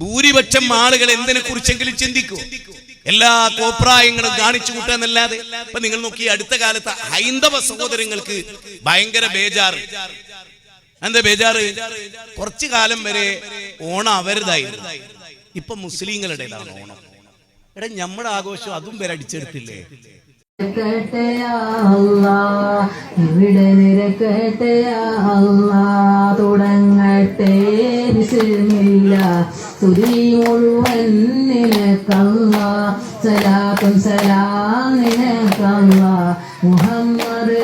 ഭൂരിപക്ഷം ആളുകൾ എന്തിനെ കുറിച്ചെങ്കിലും ചിന്തിക്കൂ. എല്ലാ കോപ്രായങ്ങളും കാണിച്ചു കൂട്ടാന്നല്ലാതെ ഇപ്പൊ നിങ്ങൾ നോക്കി അടുത്ത കാലത്ത് ഹൈന്ദവ സഹോദരങ്ങൾക്ക് ഭയങ്കര ബേജാറ്. എന്താ ബേജാറ്? കുറച്ചു കാലം വരെ ഓണം അവരുതായിരുന്നു ഇപ്പൊ മുസ്ലിങ്ങളുടേതാണ് ഓണം. എടാ നമ്മുടെ ആഘോഷം അതും വരെ അടിച്ചെടുത്തില്ലേ? ഇവിടെ നിരക്കട്ടെ തുടങ്ങട്ടെ ബിസ്മില്ല തുതി മുഴുവൻ നിനക്കല്ല സലാത്തും സലാം നിനക്കല്ല മുഹമ്മദ്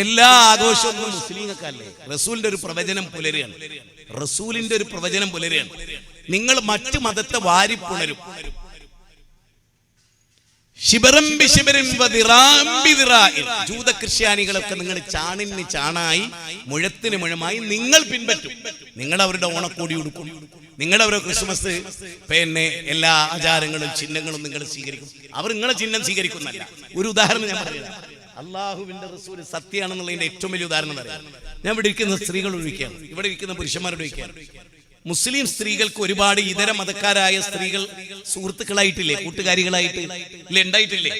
എല്ലാ ആഘോഷവും മുസ്ലിങ്ങൾക്കല്ലേ? റസൂലിന്റെ ഒരു പ്രവചനം പുലരുകയാണ്. റസൂലിന്റെ ഒരു പ്രവചനം പുലരുകയാണ്. നിങ്ങൾ മറ്റു മതത്തെ വാരി വാരിപ്പുണരും. ശിബിറം ബിദിറാഇൻ. ജൂത ക്രിസ്ത്യാനികളൊക്കെ നിങ്ങൾ ചാണിന് ചാണായി മുഴത്തിന് മുഴമായി നിങ്ങൾ പിൻപറ്റും. നിങ്ങൾ അവരുടെ ഓണക്കോടി ഉടുക്കും. നിങ്ങൾ അവരുടെ ക്രിസ്മസ് പിന്നെ എല്ലാ ആചാരങ്ങളും ചിഹ്നങ്ങളും നിങ്ങൾ സ്വീകരിക്കും. അവർ നിങ്ങളെ ചിഹ്നം സ്വീകരിക്കുന്നല്ല ഒരു ഉദാഹരണം ഞാൻ പറയാം അള്ളാഹുവിന്റെ റസൂൽ സത്യമാണെന്നുള്ളതിന്റെ ഏറ്റവും വലിയ ഉദാഹരണം ഞാൻ ഇവിടെ ഇരിക്കുന്ന സ്ത്രീകൾ ഒഴിക്കുകയാണ് ഇവിടെ ഇരിക്കുന്ന പുരുഷന്മാരോട് ഒഴിക്കുകയാണ് മുസ്ലിം സ്ത്രീകൾക്ക് ഒരുപാട് ഇതര മതക്കാരായ സ്ത്രീകൾ സുഹൃത്തുക്കളായിട്ടില്ലേ കൂട്ടുകാരികളായിട്ട് ഇല്ലേ ഉണ്ടായിട്ടില്ലേ?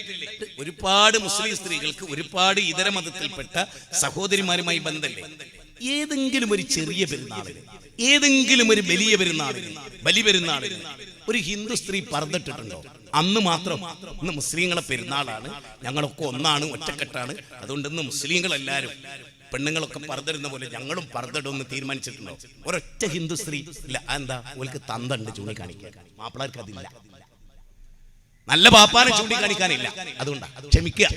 ഒരുപാട് മുസ്ലിം സ്ത്രീകൾക്ക് ഒരുപാട് ഇതര മതത്തിൽപ്പെട്ട സഹോദരിമാരുമായി ബന്ധമില്ലേ ഏതെങ്കിലും ഒരു ചെറിയ പെരുന്നാളിന് ഏതെങ്കിലും ഒരു വലിയ പെരുന്നാളിന് ബലി പെരുന്നാളിന് ഒരു ഹിന്ദു സ്ത്രീ പറന്നിട്ടിട്ടുണ്ടോ അന്ന് മാത്രം ഇന്ന് മുസ്ലിങ്ങളെ പെരുന്നാളാണ് ഞങ്ങളൊക്കെ ഒന്നാണ് ഒറ്റക്കെട്ടാണ്. അതുകൊണ്ട് ഇന്ന് മുസ്ലിങ്ങളെല്ലാരും പെണ്ണുങ്ങളൊക്കെ പറന്നിരുന്ന പോലെ ഞങ്ങളും പറന്നിടുമെന്ന് തീരുമാനിച്ചിട്ടുണ്ടോ? ഒരൊറ്റ ഹിന്ദു സ്ത്രീ. ഇല്ല എന്താ ഓൽക്ക് തന്തണ്ട് ചൂണ്ടിക്കാണിക്കാൻ. മാപ്പിളാർക്ക് അതില്ല. നല്ല പാപ്പാനെ ചൂണ്ടിക്കാണിക്കാനില്ല. അതുകൊണ്ടാ ക്ഷമിക്കുക.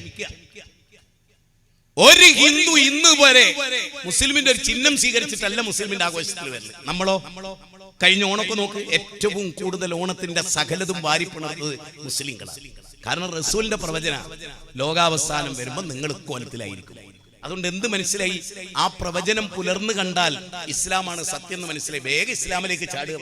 ഒരു ഹിന്ദു ഇന്ന് വരെ മുസ്ലിമിന്റെ ഒരു ചിഹ്നം സ്വീകരിച്ചിട്ടല്ല മുസ്ലിമിന്റെ ആഘോഷത്തിൽ വരുന്നത്. നമ്മളോ? കഴിഞ്ഞ ഓണൊക്കെ നോക്ക് ഏറ്റവും കൂടുതൽ ഓണത്തിന്റെ സകലതും വാരിപ്പിണർന്നത് മുസ്ലിങ്ങളാണ്. കാരണം റസൂലിന്റെ പ്രവചന ലോകാവസാനം വരുമ്പോൾ നിങ്ങൾ കോലത്തിലായിരിക്കും. അതുകൊണ്ട് എന്ത് മനസ്സിലായി? ആ പ്രവചനം പുലർന്നു കണ്ടാൽ ഇസ്ലാമാണ് സത്യം എന്ന് മനസ്സിലായി. വേഗം ഇസ്ലാമിലേക്ക് ചാടുക.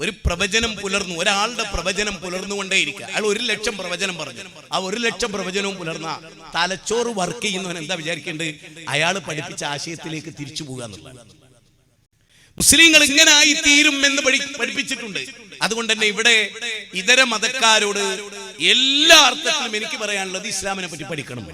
ഒരു പ്രവചനം പുലർന്നു ഒരാളുടെ പ്രവചനം പുലർന്നുകൊണ്ടേയിരിക്കുക. അയാൾ ഒരു ലക്ഷം പ്രവചനം പറഞ്ഞു. ആ ഒരു ലക്ഷം പ്രവചനവും പുലർന്ന തലച്ചോറ് വർക്ക് ചെയ്യുന്നവൻ എന്താ വിചാരിക്കേണ്ടത്? അയാൾ പഠിപ്പിച്ച ആശയത്തിലേക്ക് തിരിച്ചു പോകുക എന്നുള്ളത് മുസ്ലിങ്ങൾ ഇങ്ങനെ ആയി തീരും എന്ന് പഠി- പഠിപ്പിച്ചിട്ടുണ്ട്. അതുകൊണ്ട് തന്നെ ഇവിടെ ഇതര മതക്കാരോട് എല്ലാ അർത്ഥത്തിലും എനിക്ക് പറയാനുള്ളത് ഇസ്ലാമിനെ പറ്റി പഠിക്കണം.